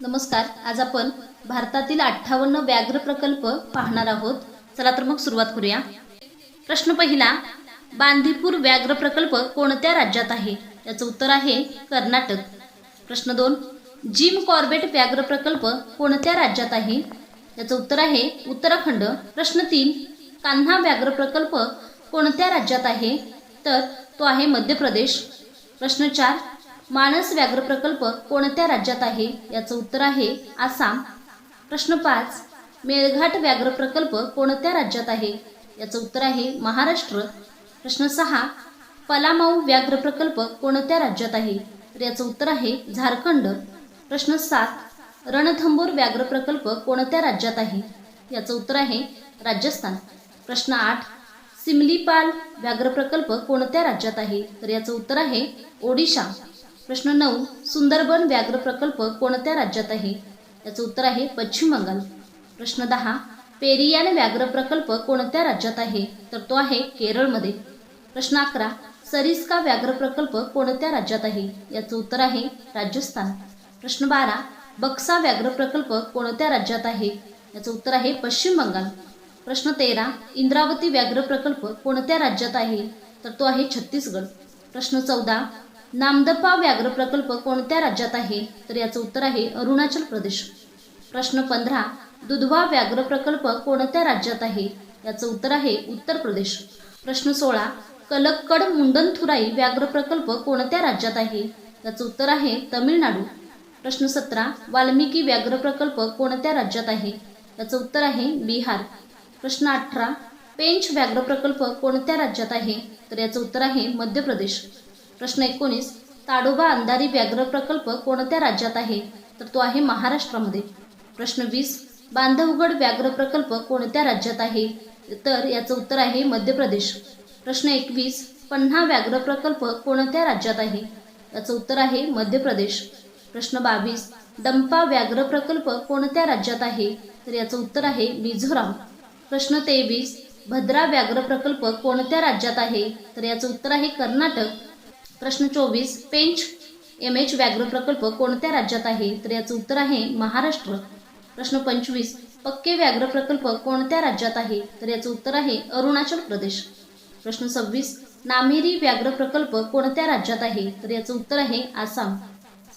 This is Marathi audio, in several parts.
नमस्कार आज आपण भारतातील अठ्ठावन्न व्याघ्र प्रकल्प पाहणार आहोत. चला तर मग सुरुवात करूया. प्रश्न पहिला बांदीपूर व्याघ्र प्रकल्प कोणत्या राज्यात आहे? याचं उत्तर आहे कर्नाटक. प्रश्न दोन जिम कॉर्बेट व्याघ्र प्रकल्प कोणत्या राज्यात आहे? याचं उत्तर आहे उत्तराखंड. प्रश्न तीन कान्हा व्याघ्र प्रकल्प कोणत्या राज्यात आहे? तर तो आहे मध्य प्रदेश. प्रश्न चार मानस व्याघ्र प्रकल्प कोणत्या राज्यात आहे? याचं उत्तर आहे आसाम. प्रश्न पाच मेळघाट व्याघ्र प्रकल्प कोणत्या राज्यात आहे? याचं उत्तर आहे महाराष्ट्र. प्रश्न सहा पलामाऊ व्याघ्र प्रकल्प कोणत्या राज्यात आहे? तर याचं उत्तर आहे झारखंड. प्रश्न सात रणथंबोर व्याघ्र प्रकल्प कोणत्या राज्यात आहे? याचं उत्तर आहे राजस्थान. प्रश्न आठ सिमलीपाल व्याघ्र प्रकल्प कोणत्या राज्यात आहे? तर याचं उत्तर आहे ओडिशा. प्रश्न नऊ सुंदरबन व्याघ्र प्रकल्प कोणत्या राज्यात आहे? याचं उत्तर आहे पश्चिम बंगाल. प्रश्न दहा पेरियान व्याघ्र प्रकल्प कोणत्या राज्यात आहे? तर तो आहे केरळमध्ये. प्रश्न अकरा सरिस्का व्याघ्र प्रकल्प कोणत्या राज्यात आहे? याचं उत्तर आहे राजस्थान. प्रश्न बारा बक्सा व्याघ्र प्रकल्प कोणत्या राज्यात आहे? याचं उत्तर आहे पश्चिम बंगाल. प्रश्न तेरा इंद्रावती व्याघ्र प्रकल्प कोणत्या राज्यात आहे? तर तो आहे छत्तीसगड. प्रश्न चौदा नामदफा व्याघ्र प्रकल्प कोणत्या राज्यात आहे? तर याचं उत्तर आहे अरुणाचल प्रदेश. प्रश्न पंधरा दुधवा व्याघ्र प्रकल्प कोणत्या राज्यात आहे? याचं उत्तर आहे उत्तर प्रदेश. प्रश्न सोळा कलक्कड मुंडनथुराई व्याघ्र प्रकल्प कोणत्या राज्यात आहे? याचं उत्तर आहे तमिळनाडू. प्रश्न सतरा वाल्मिकी व्याघ्र प्रकल्प कोणत्या राज्यात आहे? याचं उत्तर आहे बिहार. प्रश्न अठरा पेंच व्याघ्र प्रकल्प कोणत्या राज्यात आहे? तर याचं उत्तर आहे मध्य प्रदेश. प्रश्न एकोणीस ताडोबा अंधारी व्याघ्र प्रकल्प कोणत्या राज्यात आहे? तर तो आहे महाराष्ट्रामध्ये. प्रश्न वीस बांधवगड व्याघ्र प्रकल्प कोणत्या राज्यात आहे? तर याचं उत्तर आहे मध्य प्रदेश प्रश्न एकवीस पन्हा व्याघ्र प्रकल्प कोणत्या राज्यात आहे? याचं उत्तर आहे मध्य प्रदेश प्रश्न बावीस दंपा व्याघ्र प्रकल्प कोणत्या राज्यात आहे? तर याचं उत्तर आहे मिझोराम. प्रश्न तेवीस भद्रा व्याघ्र प्रकल्प कोणत्या राज्यात आहे? तर याचं उत्तर आहे कर्नाटक. प्रश्न चोवीस पेंच एम एच व्याघ्र प्रकल्प कोणत्या राज्यात आहे? तर याचं उत्तर आहे महाराष्ट्र. प्रश्न पंचवीस पक्के व्याघ्र प्रकल्प कोणत्या राज्यात आहे? तर याचं उत्तर आहे अरुणाचल प्रदेश. प्रश्न सव्वीस नामेरी व्याघ्र प्रकल्प कोणत्या राज्यात आहे? तर याचं उत्तर आहे आसाम.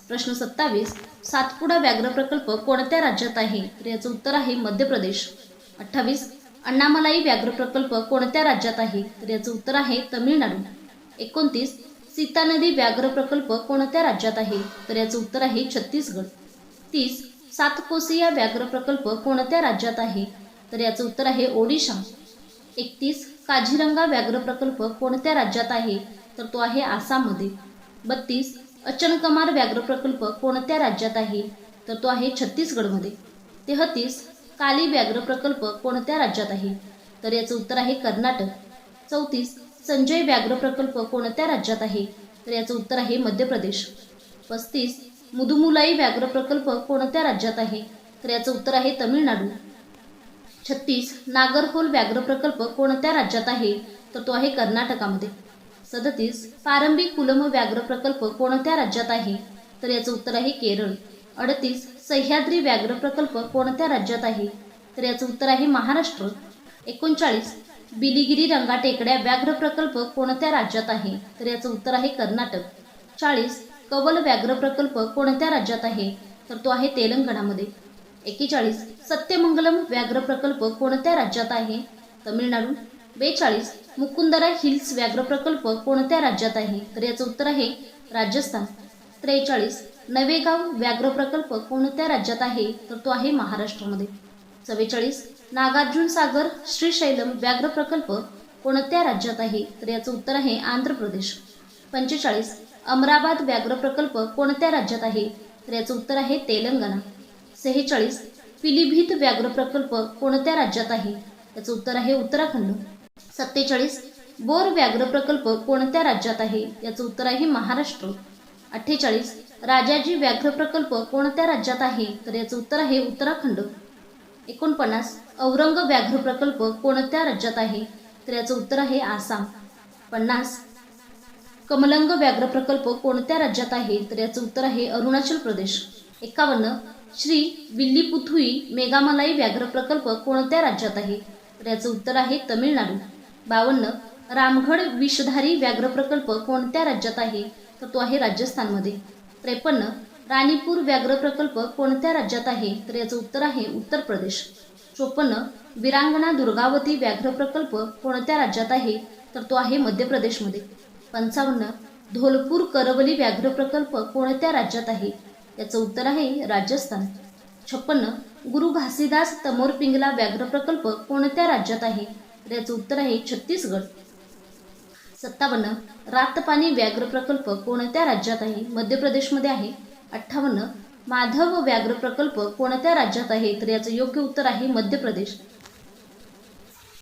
प्रश्न सत्तावीस सातपुडा व्याघ्र प्रकल्प कोणत्या राज्यात आहे? तर याचं उत्तर आहे मध्य प्रदेश. अठ्ठावीस अण्णामलाई व्याघ्र प्रकल्प कोणत्या राज्यात आहे? तर याचं उत्तर आहे तमिळनाडू. एकोणतीस सीता नदी व्याघ्र प्रकल्प कोणत्या राज्यात आहे? तर याचं उत्तर आहे छत्तीसगड. तीस सातकोसिया व्याघ्र प्रकल्प कोणत्या राज्यात आहे? तर याचं उत्तर आहे ओडिशा. एकतीस काझीरंगा व्याघ्र प्रकल्प कोणत्या राज्यात आहे? तर तो आहे आसाममध्ये. बत्तीस अचनकमार व्याघ्र प्रकल्प कोणत्या राज्यात आहे? तर तो आहे छत्तीसगडमध्ये. तेहतीस काली व्याघ्र प्रकल्प कोणत्या राज्यात आहे? तर याचं उत्तर आहे कर्नाटक. चौतीस संजय व्याघ्र प्रकल्प कोणत्या राज्यात आहे? तर याचं उत्तर आहे मध्य प्रदेश. पस्तीस. मुदुमुलाई व्याघ्र प्रकल्प कोणत्या राज्यात आहे? तर याचं उत्तर आहे तमिळनाडू. छत्तीस. नागरहोल व्याघ्र प्रकल्प कोणत्या राज्यात आहे? तर तो आहे कर्नाटकामध्ये. सदतीस. पारंबी कुलम व्याघ्र प्रकल्प कोणत्या राज्यात आहे? तर याचं उत्तर आहे केरळ. अडतीस. सह्याद्री व्याघ्र प्रकल्प कोणत्या राज्यात आहे? तर याचं उत्तर आहे महाराष्ट्र. एकोणचाळीस. बिलिगिरी रंगा टेकड्या व्याघ्र प्रकल्प कोणत्या राज्यात आहे? तर याचं उत्तर आहे कर्नाटक. चाळीस कवल व्याघ्र प्रकल्प कोणत्या राज्यात आहे? तर तो आहे तेलंगणामध्ये. एकेचाळीस सत्यमंगलम व्याघ्र प्रकल्प कोणत्या राज्यात आहे? तमिळनाडू. बेचाळीस मुकुंदरा हिल्स व्याघ्र प्रकल्प कोणत्या राज्यात आहे? तर याचं उत्तर आहे राजस्थान. त्रेचाळीस नवेगाव व्याघ्र प्रकल्प कोणत्या राज्यात आहे? तर तो आहे महाराष्ट्रामध्ये. चव्वेचाळीस नागार्जुन सागर श्रीशैलम व्याघ्र प्रकल्प कोणत्या राज्यात आहे? तर याचं उत्तर आहे आंध्र प्रदेश. पंचेचाळीस अमराबाद व्याघ्र प्रकल्प कोणत्या राज्यात आहे? तर याचं उत्तर आहे तेलंगणा. सेहेचाळीस पिलीभीत व्याघ्र प्रकल्प कोणत्या राज्यात आहे? याचं उत्तर आहे उत्तराखंड. सत्तेचाळीस बोर व्याघ्र प्रकल्प कोणत्या राज्यात आहे? याचं उत्तर आहे महाराष्ट्र. अठ्ठेचाळीस राजाजी व्याघ्र प्रकल्प कोणत्या राज्यात आहे? तर याचं उत्तर आहे उत्तराखंड. एकोणपन्नास औरंग व्याघ्र प्रकल्प कोणत्या राज्यात आहे? तर याचं उत्तर आहे आसाम. पन्नास कमलंग व्याघ्र प्रकल्प कोणत्या राज्यात आहे? तर याचं उत्तर आहे अरुणाचल प्रदेश. एकावन्न श्री विल्लीपुथुई मेघामलाई व्याघ्र प्रकल्प कोणत्या राज्यात आहे? तर याचं उत्तर आहे तमिळनाडू. बावन्न रामगड विषधारी व्याघ्र प्रकल्प कोणत्या राज्यात आहे? तर तो आहे राजस्थानमध्ये. त्रेपन्न राणीपूर व्याघ्र प्रकल्प कोणत्या राज्यात आहे? तर याचं उत्तर आहे उत्तर प्रदेश. चोपन्न विरांगणा दुर्गावती व्याघ्र प्रकल्प कोणत्या राज्यात आहे? तर तो आहे मध्य प्रदेशमध्ये. पंचावन्न धोलपूर करवली व्याघ्र प्रकल्प कोणत्या राज्यात आहे? याचं उत्तर आहे राजस्थान. छप्पन्न गुरु घासीदास तमोर पिंगला व्याघ्र प्रकल्प कोणत्या राज्यात आहे? तर याचं उत्तर आहे छत्तीसगड. सत्तावन्न रातपाणी व्याघ्र प्रकल्प कोणत्या राज्यात आहे? मध्य प्रदेशमध्ये आहे. अठ्ठावन्न माधव व्याघ्र प्रकल्प कोणत्या राज्यात आहे? तर याचं योग्य उत्तर आहे मध्य प्रदेश.